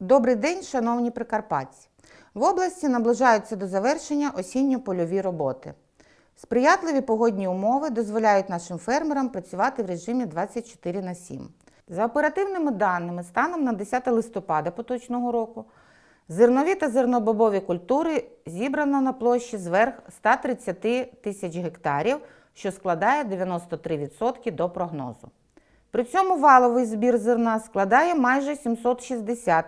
Добрий день, шановні прикарпатці! В області наближаються до завершення осінньо-польові роботи. Сприятливі погодні умови дозволяють нашим фермерам працювати в режимі 24 на 7. За оперативними даними, станом на 10 листопада поточного року, зернові та зернобобові культури зібрано на площі зверх 130 тисяч гектарів, що складає 93% до прогнозу. При цьому валовий збір зерна складає майже 760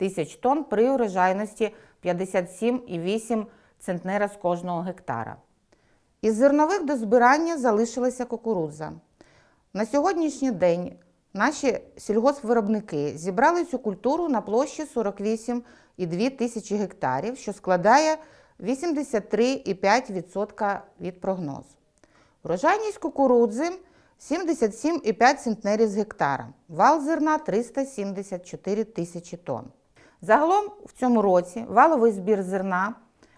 тисяч тонн при урожайності 57,8 центнера з кожного гектара. Із зернових до збирання залишилася кукурудза. На сьогоднішній день наші сільгоспвиробники зібрали цю культуру на площі 48,2 тисячі гектарів, що складає 83,5% від прогнозу. Врожайність кукурудзи 77,5 центнерів з гектара, вал зерна 374 тисячі тонн. Загалом в цьому році валовий збір зерна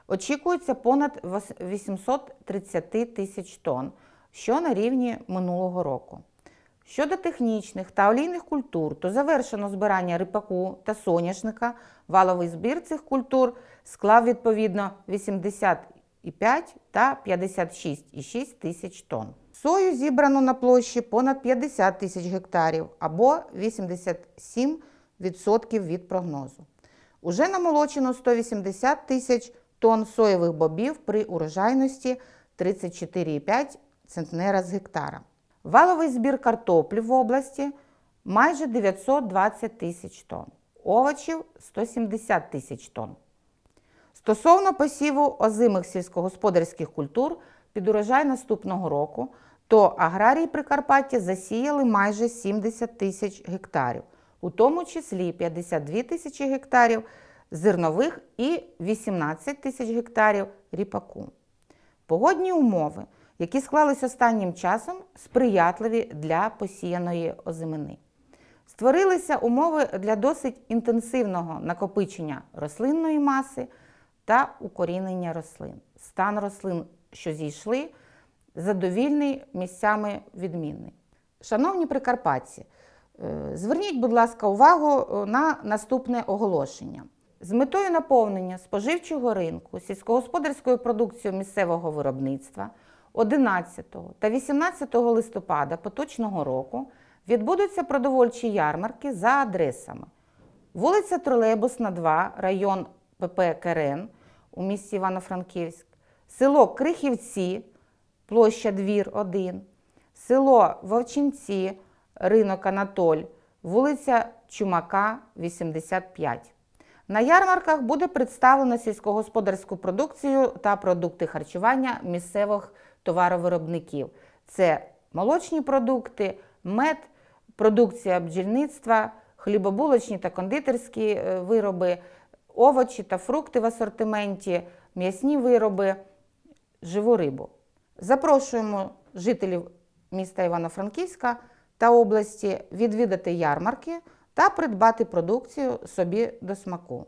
очікується понад 830 тисяч тонн, що на рівні минулого року. Щодо технічних та олійних культур, то завершено збирання рипаку та соняшника. Валовий збір цих культур склав відповідно 85 та 56,6 тисяч тонн. Сою зібрано на площі понад 50 тисяч гектарів або 87% від прогнозу. Уже намолочено 180 тисяч тонн соєвих бобів при урожайності 34,5 центнера з гектара. Валовий збір картоплі в області майже 920 тисяч тонн, овочів 170 тисяч тонн. Стосовно посіву озимих сільськогосподарських культур під урожай наступного року, то аграрії Прикарпаття засіяли майже 70 тисяч гектарів, у тому числі 52 тисячі гектарів зернових і 18 тисяч гектарів ріпаку. Погодні умови, які склались останнім часом, сприятливі для посіяної озимини. Створилися умови для досить інтенсивного накопичення рослинної маси та укорінення рослин. Стан рослин, що зійшли, задовільний місцями відмінний. Шановні прикарпатці, зверніть, будь ласка, увагу е, на наступне оголошення. З метою наповнення споживчого ринку сільськогосподарською продукцією місцевого виробництва 11 та 18 листопада поточного року відбудуться продовольчі ярмарки за адресами вулиця Тролейбусна, 2, район ПП Керен у місті Івано-Франківськ, село Крихівці, площа Двір 1, село Вовчинці, ринок Анатоль, вулиця Чумака, 85. На ярмарках буде представлено сільськогосподарську продукцію та продукти харчування місцевих товаровиробників. Це молочні продукти, мед, продукція бджільництва, хлібобулочні та кондитерські е, вироби, овочі та фрукти в асортименті, м'ясні вироби, живу рибу. Запрошуємо жителів міста Івано-Франківська та області відвідати ярмарки та придбати продукцію собі до смаку.